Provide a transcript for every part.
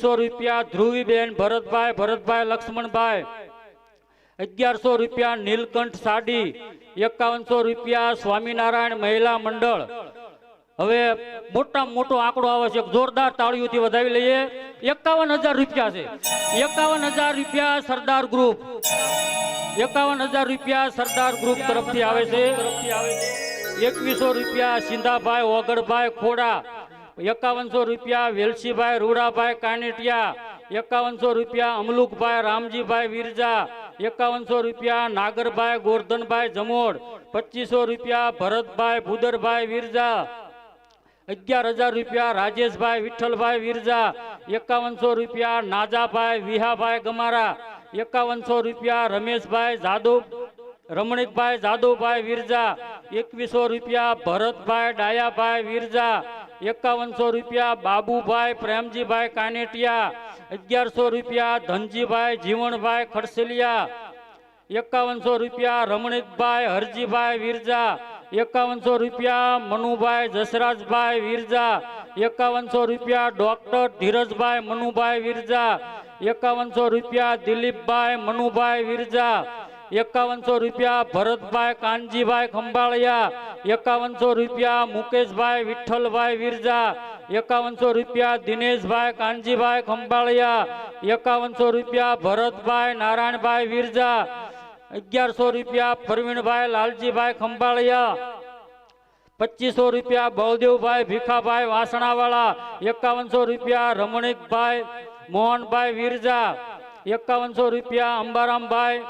સો રૂપિયા ધ્રુવીબેન, ભરતભાઈ ભરતભાઈ, લક્ષ્મણભાઈ. અગિયારસો રૂપિયા નીલકંઠ સાડી, એકાવનસો રૂપિયા સ્વામિનારાયણ મહિલા મંડળ. હવે મોટા મોટો આંકડો આવે છે જોરદાર તાળીઓથી વધાવી લઈએ. એકાવન હજાર રૂપિયા છે. એકાવન હજાર રૂપિયા સરદાર ગ્રુપ. એકાવન હજાર રૂપિયા સરદાર ગ્રુપ તરફથી આવે છે. એકવીસો રૂપિયા સિંધાભાઈ, ઓગળભાઈ ખોડા. એકાવનસો રૂપિયા વેલસીભાઈ, રૂડાભાઈ, કાનેટિયા, એકાવનસો રૂપિયા અમલુકભાઈ, રામજીભાઈ વિરજા, એકાવનસો રૂપિયા નાગરભાઈ, ગોરધનભાઈ જમોડ, પચીસો રૂપિયા ભરતભાઈ, ભૂદરભાઈ વિરજા, અગિયાર હજાર રૂપિયા રાજેશભાઈ, વિઠ્ઠલભાઈ વિરજા, એકાવનસો રૂપિયા નાજાભાઈ, વિહાભાઈ ગમારા, એકાવનસો રૂપિયા રમેશભાઈ જાદવ, રમણીકભાઈ જાદવભાઈ વિરજા, એકવીસો રૂપિયા ભરતભાઈ ડાયાભાઈ વિરજા એકાવનસો રૂપિયા, બાબુભાઈ, પ્રેમજીભાઈ કાનેટિયા, અગિયારસો રૂપિયા, ધનજીભાઈ, જીવણભાઈ ખડસલિયા, એકાવનસો રૂપિયા, રમણીકભાઈ, હરજીભાઈ વિરજા, એકાવનસો રૂપિયા, મનુભાઈ જસરાજભાઈ વિરજા, એકાવનસો રૂપિયા, ડોક્ટર ધીરજભાઈ મનુભાઈ વિરજા, એકાવનસો રૂપિયા, દિલીપભાઈ મનુભાઈ વિરજા એકાવનસો રૂપિયા ભરતભાઈ કાનજીભાઈ ખંભાળિયા, એકાવનસો રૂપિયા મુકેશભાઈ વિઠ્ઠલભાઈ વિરજા, એકાવનસો રૂપિયા દિનેશભાઈ કાનજીભાઈ ખંભાળિયા, એકાવનસો રૂપિયા ભરતભાઈ નારાયણભાઈ વિરજા, અગિયારસો રૂપિયા પ્રવીણભાઈ લાલજીભાઈ ખંભાળિયા, પચીસો રૂપિયા બળદેવભાઈ ભીખાભાઈ વાસણાવાળા, એકાવનસો રૂપિયા રમણીકભાઈ મોહનભાઈ વિરજા, એકાવનસો રૂપિયા અંબારામભાઈ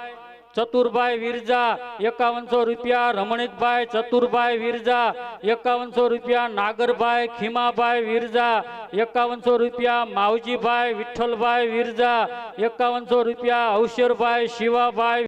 ચતુરભાઈ વિરજા, એકાવનસો રૂપિયા રમણીકભાઈ, ચતુરભાઈ વિરજા, એકાવનસો રૂપિયા નાગરભાઈ, ખીમાભાઈ વિરજા, એકાવનસો રૂપિયા માવજીભાઈ, વિઠ્ઠલભાઈ વિરજા, એકાવનસો રૂપિયા અવસરભાઈ શિવાભાઈ